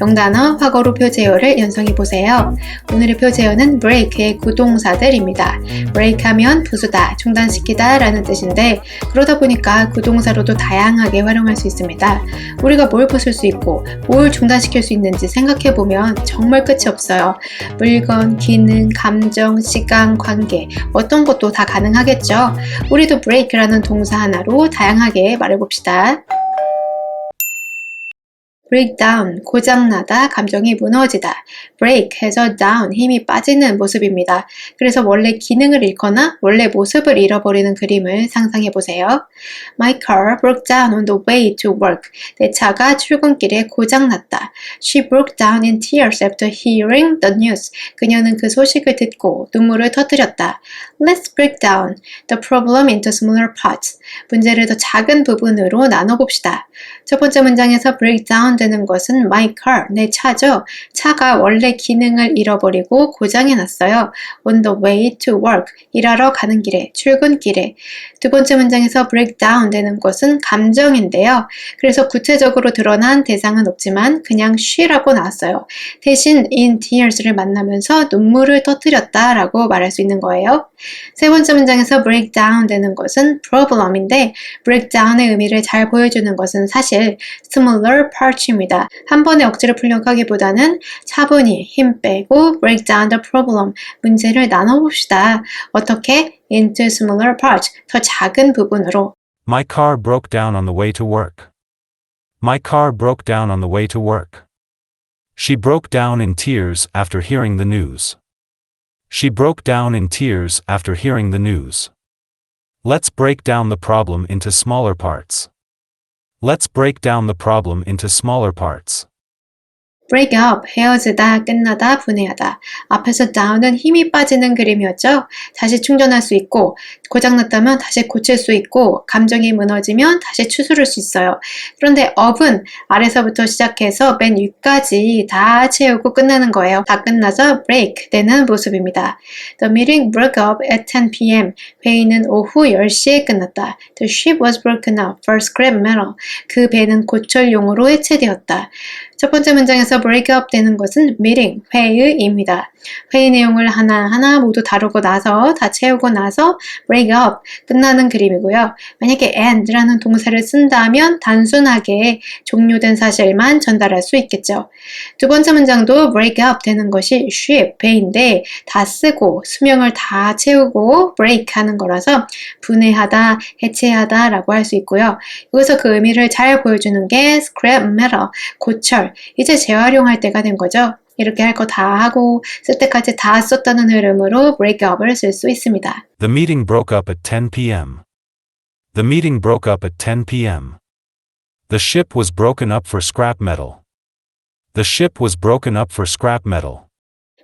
명단어, 과거로 표제어를 연성해 보세요. 오늘의 표제어는 break의 구동사들입니다. break 하면 부수다, 중단시키다 라는 뜻인데 그러다 보니까 구동사로도 다양하게 활용할 수 있습니다. 우리가 뭘 부술 수 있고 뭘 중단시킬 수 있는지 생각해 보면 정말 끝이 없어요. 물건, 기능, 감정, 시간, 관계 어떤 것도 다 가능하겠죠. 우리도 break라는 동사 하나로 다양하게 말해봅시다. Breakdown, 고장나다, 감정이 무너지다. break 해서 down, 힘이 빠지는 모습입니다. 그래서 원래 기능을 잃거나 원래 모습을 잃어버리는 그림을 상상해 보세요. My car broke down on the way to work. 내 차가 출근길에 고장났다. She broke down in tears after hearing the news. 그녀는 그 소식을 듣고 눈물을 터뜨렸다. Let's break down the problem into smaller parts. 문제를 더 작은 부분으로 나눠봅시다. 첫 번째 문장에서 break down 되는 것은 my car, 내 차죠. 차가 원래 기능을 잃어버리고 고장이 났어요. on the way to work, 일하러 가는 길에, 출근길에. 두 번째 문장에서 break down 되는 것은 감정인데요. 그래서 구체적으로 드러난 대상은 없지만 그냥 she라고 나왔어요. 대신 in tears를 만나면서 눈물을 터뜨렸다라고 말할 수 있는 거예요. 세 번째 문장에서 break down 되는 것은 problem인데 break down의 의미를 잘 보여주는 것은 사실 smaller parts입니다. 한 번에 억지로 풀려고 하기보다는 차분히 힘 빼고 break down the problem 문제를 나눠봅시다. 어떻게? into smaller parts 더 작은 부분으로 My car broke down on the way to work. My car broke down on the way to work. She broke down in tears after hearing the news. She broke down in tears after hearing the news. Let's break down the problem into smaller parts. Let's break down the problem into smaller parts. Break up, 헤어지다, 끝나다, 분해하다. 앞에서 down은 힘이 빠지는 그림이었죠? 다시 충전할 수 있고, 고장났다면 다시 고칠 수 있고, 감정이 무너지면 다시 추스를 수 있어요. 그런데 up은 아래서부터 시작해서 맨 위까지 다 채우고 끝나는 거예요. 다 끝나서 break 되는 모습입니다. The meeting broke up at 10 p.m. 회의는 오후 10시에 끝났다. The ship was broken up for scrap metal. 그 배는 고철용으로 해체되었다. 첫 번째 문장에서 break up 되는 것은 meeting, 회의입니다. 회의 내용을 하나하나 모두 다루고 나서 다 채우고 나서 break up, 끝나는 그림이고요. 만약에 end라는 동사를 쓴다면 단순하게 종료된 사실만 전달할 수 있겠죠. 두 번째 문장도 break up 되는 것이 ship, 배인데 다 쓰고 수명을 다 채우고 break 하는 거라서 분해하다, 해체하다 라고 할 수 있고요. 여기서 그 의미를 잘 보여주는 게 scrap metal, 고철, 이제 재활용할 때가 된 거죠. 이렇게 할 거 다 하고 쓸 때까지 다 썼다는 흐름으로 break up을 쓸 수 있습니다. The meeting broke up at 10 p.m. The meeting broke up at 10 p.m. The ship was broken up for scrap metal. The ship was broken up for scrap metal.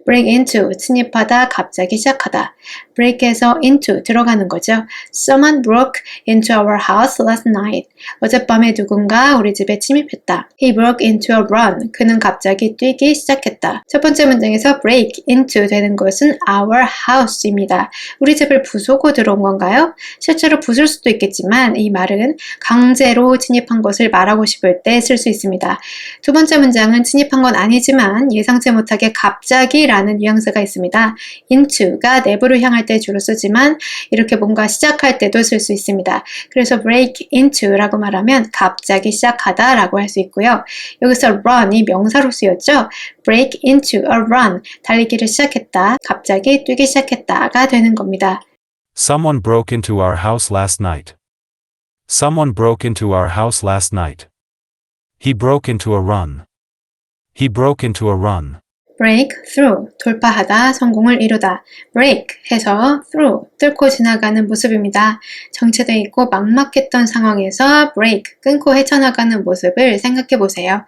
Break into, 침입하다, 갑자기 시작하다. break에서 into, 들어가는 거죠. Someone broke into our house last night. 어젯밤에 누군가 우리 집에 침입했다. He broke into a run. 그는 갑자기 뛰기 시작했다. 첫 번째 문장에서 break into 되는 것은 our house입니다. 우리 집을 부수고 들어온 건가요? 실제로 부술 수도 있겠지만 이 말은 강제로 침입한 것을 말하고 싶을 때 쓸 수 있습니다. 두 번째 문장은 침입한 건 아니지만 예상치 못하게 갑자기 라는 뉘앙스가 있습니다. into가 내부를 향할 때 주로 쓰지만 이렇게 뭔가 시작할 때도 쓸 수 있습니다. 그래서 break into라고 말하면 갑자기 시작하다 라고 할 수 있고요. 여기서 run이 명사로 쓰였죠. break into a run, 달리기를 시작했다, 갑자기 뛰기 시작했다가 되는 겁니다. Someone broke into our house last night. Someone broke into our house last night. He broke into a run. He broke into a run. Break through, 돌파하다, 성공을 이루다. break 해서 through, 뚫고 지나가는 모습입니다. 정체돼 있고 막막했던 상황에서 break, 끊고 헤쳐나가는 모습을 생각해 보세요.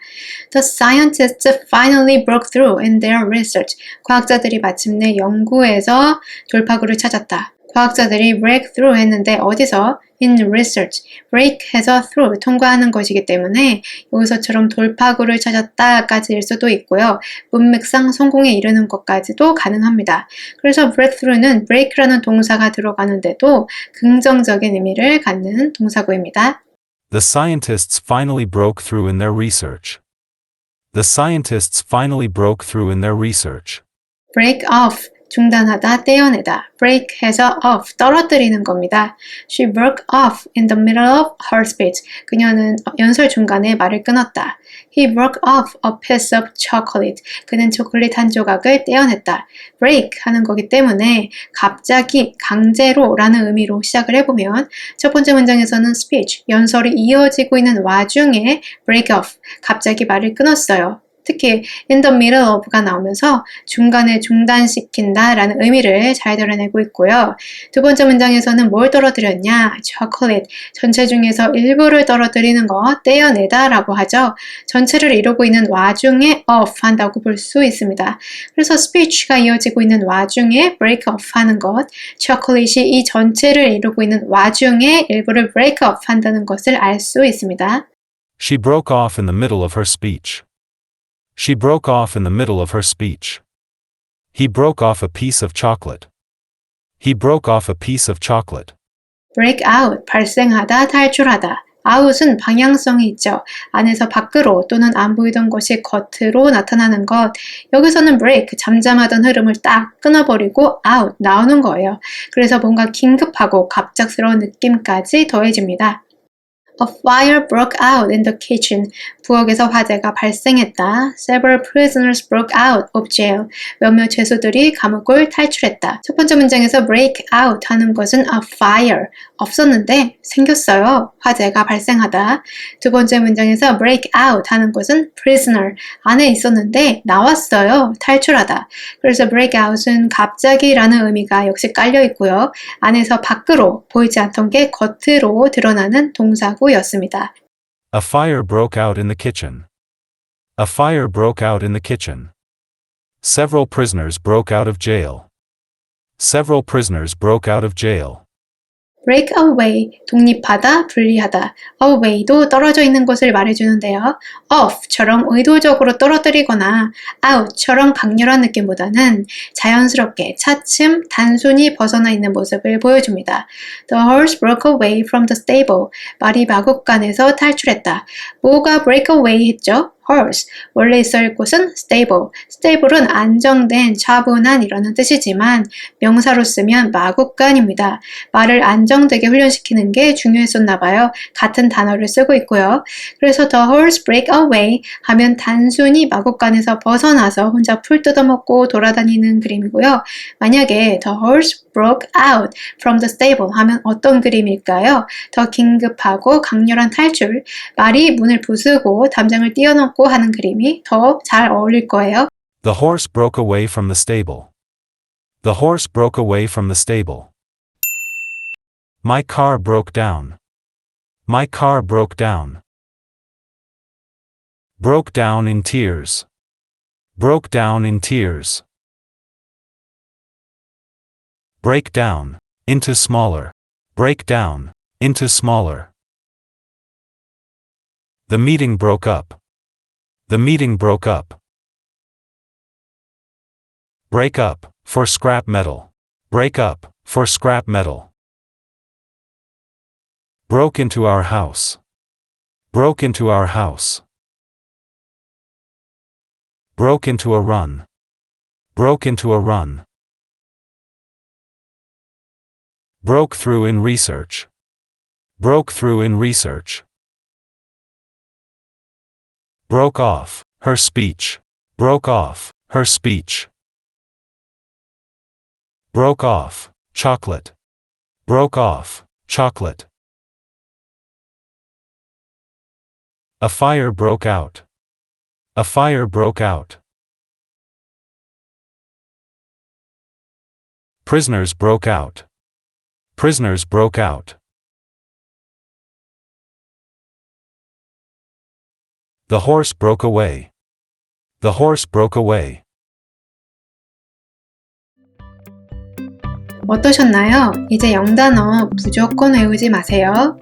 The scientists finally broke through in their research. 과학자들이 마침내 연구에서 돌파구를 찾았다. 과학자들이 break through 했는데 어디서? in research. break 해서 through, 통과하는 것이기 때문에 여기서처럼 돌파구를 찾았다까지일 수도 있고요. 문맥상 성공에 이르는 것까지도 가능합니다. 그래서 breakthrough는 break라는 동사가 들어가는데도 긍정적인 의미를 갖는 동사구입니다. The scientists finally broke through in their research. The scientists finally broke through in their research. break off 중단하다, 떼어내다. break 해서 off, 떨어뜨리는 겁니다. She broke off in the middle of her speech. 그녀는 연설 중간에 말을 끊었다. He broke off a piece of chocolate. 그는 초콜릿 한 조각을 떼어냈다. break 하는 거기 때문에 갑자기, 강제로 라는 의미로 시작을 해보면 첫 번째 문장에서는 speech, 연설이 이어지고 있는 와중에 break off, 갑자기 말을 끊었어요. 특히 in the middle of가 나오면서 중간에 중단시킨다 라는 의미를 잘 드러내고 있고요. 두 번째 문장에서는 뭘 떨어뜨렸냐? chocolate. 전체 중에서 일부를 떨어뜨리는 거 떼어내다 라고 하죠. 전체를 이루고 있는 와중에 off 한다고 볼 수 있습니다. 그래서 speech가 이어지고 있는 와중에 break off 하는 것, chocolate이 이 전체를 이루고 있는 와중에 일부를 break off 한다는 것을 알 수 있습니다. She broke off in the middle of her speech. She broke off in the middle of her speech. He broke off a piece of chocolate. He broke off a piece of chocolate. break out, 발생하다, 탈출하다. out은 방향성이 있죠. 안에서 밖으로 또는 안 보이던 것이 겉으로 나타나는 것. 여기서는 break, 잠잠하던 흐름을 딱 끊어버리고 out, 나오는 거예요. 그래서 뭔가 긴급하고 갑작스러운 느낌까지 더해집니다. A fire broke out in the kitchen. 부엌에서 화재가 발생했다. Several prisoners broke out of jail. 몇몇 죄수들이 감옥을 탈출했다. 첫 번째 문장에서 break out 하는 것은 a fire. 없었는데 생겼어요. 화재가 발생하다. 두 번째 문장에서 break out 하는 것은 prisoner. 안에 있었는데 나왔어요. 탈출하다. 그래서 break out은 갑자기라는 의미가 역시 깔려 있고요. 안에서 밖으로 보이지 않던 게 겉으로 드러나는 동사구였습니다. A fire broke out in the kitchen. A fire broke out in the kitchen. Several prisoners broke out of jail. Several prisoners broke out of jail. Break away, 독립하다, 분리하다. away도 떨어져 있는 곳을 말해주는데요. off처럼 의도적으로 떨어뜨리거나 out처럼 강렬한 느낌보다는 자연스럽게 차츰 단순히 벗어나 있는 모습을 보여줍니다. The horse broke away from the stable. 말이 마국간에서 탈출했다. 뭐가 break away 했죠? Horse. 원래 할 곳은 stable. stable은 안정된, 차분한 이라는 뜻이지만 명사로 쓰면 마국간입니다. 말을 안정되게 훈련시키는 게 중요했었나 봐요. 같은 단어를 쓰고 있고요. 그래서 the horse break away 하면 단순히 마국간에서 벗어나서 혼자 풀 뜯어먹고 돌아다니는 그림이고요. 만약에 the horse broke out from the stable 하면 어떤 그림일까요? 더 긴급하고 강렬한 탈출, 말이 문을 부수고 담장을 뛰어넘 고 하는 그림이 더 잘 어울릴 거예요. The horse broke away from the stable. The horse broke away from the stable. My car broke down. My car broke down. Broke down in tears. Broke down in tears. Break down, into smaller. Break down, into smaller. The meeting broke up. The meeting broke up. Break up, for scrap metal. Break up, for scrap metal. Broke into our house. Broke into our house. Broke into a run. Broke into a run. Broke through in research. Broke through in research. Broke off, her speech. Broke off, her speech. Broke off, chocolate. Broke off, chocolate. A fire broke out. A fire broke out. Prisoners broke out. Prisoners broke out. The horse broke away. The horse broke away. 어떠셨나요? 이제 영단어 무조건 외우지 마세요.